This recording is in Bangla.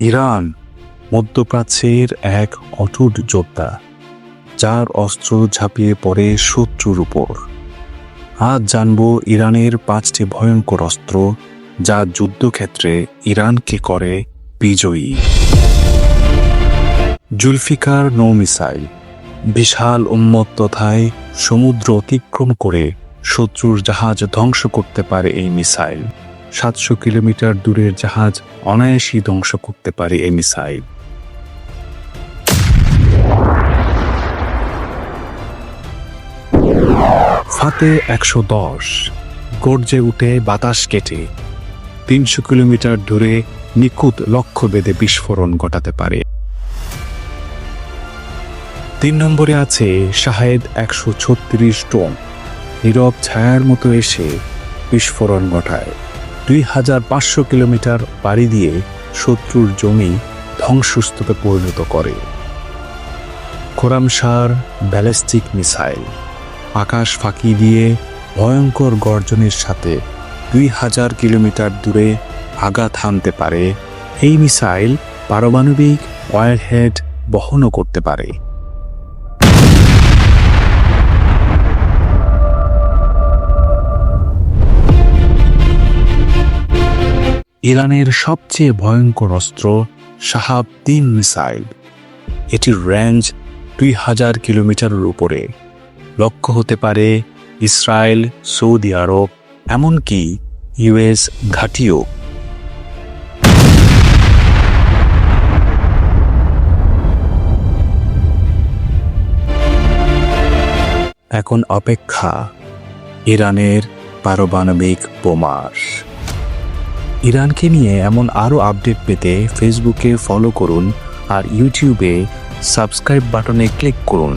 ইরান, মধ্যপ্রাচ্যের এক অটুট যোদ্ধা, যার অস্ত্র ঝাঁপিয়ে পড়ে শত্রুর উপর। আজ জানব ইরানের পাঁচটি ভয়ঙ্কর অস্ত্র যা যুদ্ধক্ষেত্রে ইরানকে করে বিজয়ী। জুলফিকার নৌ মিসাইল বিশাল উন্মত্ততায় সমুদ্র অতিক্রম করে শত্রুর জাহাজ ধ্বংস করতে পারে এই মিসাইল। সাতশো কিলোমিটার দূরের জাহাজ অনায়াসই ধ্বংস করতে পারে এই মিসাইল। ফাতে একশো দশ, গর্জে উঠে বাতাস কেটে, তিনশো কিলোমিটার দূরে নিখুঁত লক্ষ্য বেঁধে বিস্ফোরণ ঘটাতে পারে। তিন নম্বরে আছে শাহেদ একশো ছত্রিশ টন, নীরব ছায়ার মতো এসে বিস্ফোরণ ঘটায়। দুই হাজার পাঁচশো কিলোমিটার পাড়ি দিয়ে শত্রুর জমি ধ্বংসস্তূপে পরিণত করে। খোরামসার ব্যালিস্টিক মিসাইল আকাশ ফাঁকি দিয়ে ভয়ঙ্কর গর্জনের সাথে দুই হাজার কিলোমিটার দূরে আঘাত হানতে পারে। এই মিসাইল পারমাণবিক ওয়ারহেড বহনও করতে পারে। ইরানের সবচেয়ে ভয়ঙ্কর অস্ত্র সাহাব তিন মিসাইল। এটির রেঞ্জ দুই হাজার কিলোমিটারের উপরে। লক্ষ্য হতে পারে ইসরায়েল, সৌদি আরব, এমনকি ইউএস ঘাটিও। এখন অপেক্ষা, ইরানের পারমাণবিক বোমার। ইরানকে নিয়ে এমন আরও আপডেট পেতে ফেসবুকে ফলো করুন আর ইউটিউবে সাবস্ক্রাইব বাটনে ক্লিক করুন।